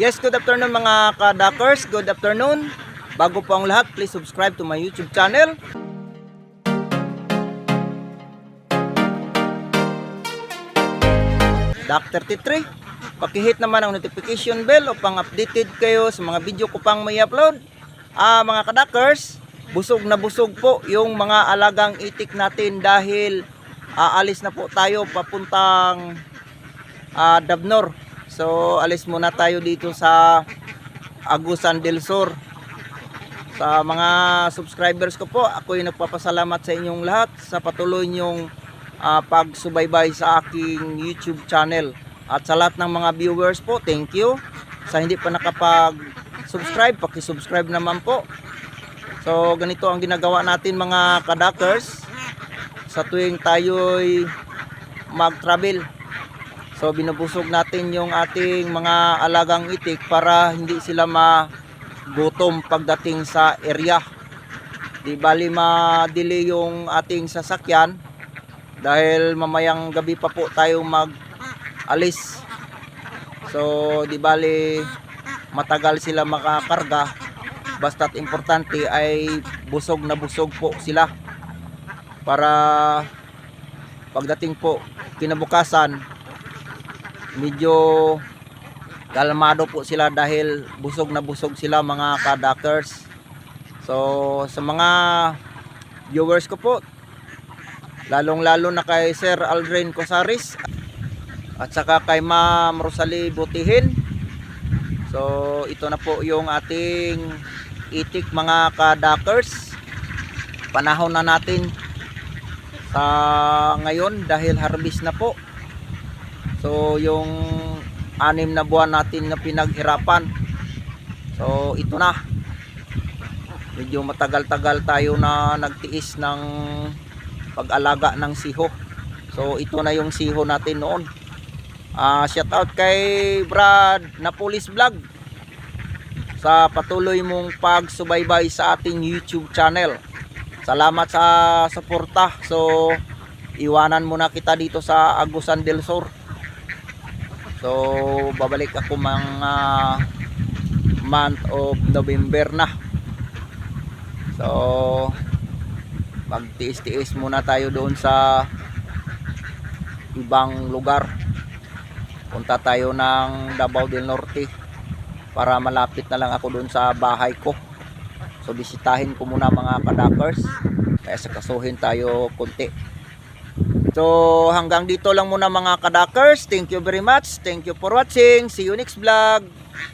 Yes, good afternoon mga kadakers. Good afternoon. Bago po ang lahat, please subscribe to my YouTube channel. Dr. T3, pakihit naman ang notification bell upang updated kayo sa mga video ko pang may upload. Ah, mga kadakers, busog na busog po yung mga alagang itik natin dahil aalis na po tayo papuntang ah, Dabnor. So, alis muna tayo dito sa Agusan del Sur. Sa mga subscribers ko po, ako yung nagpapasalamat sa inyong lahat sa patuloy niyong ah, pagsubaybay sa aking YouTube channel. At sa lahat ng mga viewers po, thank you. Sa hindi pa nakapag-subscribe, paki-subscribe naman po. So, ganito ang ginagawa natin mga kadakers sa tuwing tayo'y mag-travel. So binubusog natin yung ating mga alagang itik para hindi sila magutom pagdating sa area. Di bali madili yung ating sasakyan dahil mamayang gabi pa po tayo mag alis. So di bali matagal sila makakarga basta't importante ay busog na busog po sila para pagdating po kinabukasan medyo kalmado po sila dahil busog na busog sila mga kadakers so sa mga viewers ko po lalong lalo na kay Sir Aldrin Cosaris at saka kay Ma'am Rosalie Butihin. So ito na po yung ating itik mga kadakers panahon na natin sa ngayon dahil harvest na po So yung anim na buwan natin na pinaghirapan. So ito na. Medyo matagal-tagal tayo na nagtiis ng pag-alaga ng siho. So ito na yung siho natin noon. Ah, shout out kay Brad Napolis Vlog sa patuloy mong pagsubaybay sa ating YouTube channel. Salamat sa suporta. So iwanan muna kita dito sa Agusan del Sur. So, babalik ako mga month of November na. So, magtiis-tiis muna tayo doon sa ibang lugar. Punta tayo ng Davao del Norte para malapit na lang ako doon sa bahay ko. So, bisitahin ko muna mga kadakers. Kaya sakasuhin tayo konti. So hanggang dito lang muna mga kadakers. Thank you very much. Thank you for watching. See you next vlog.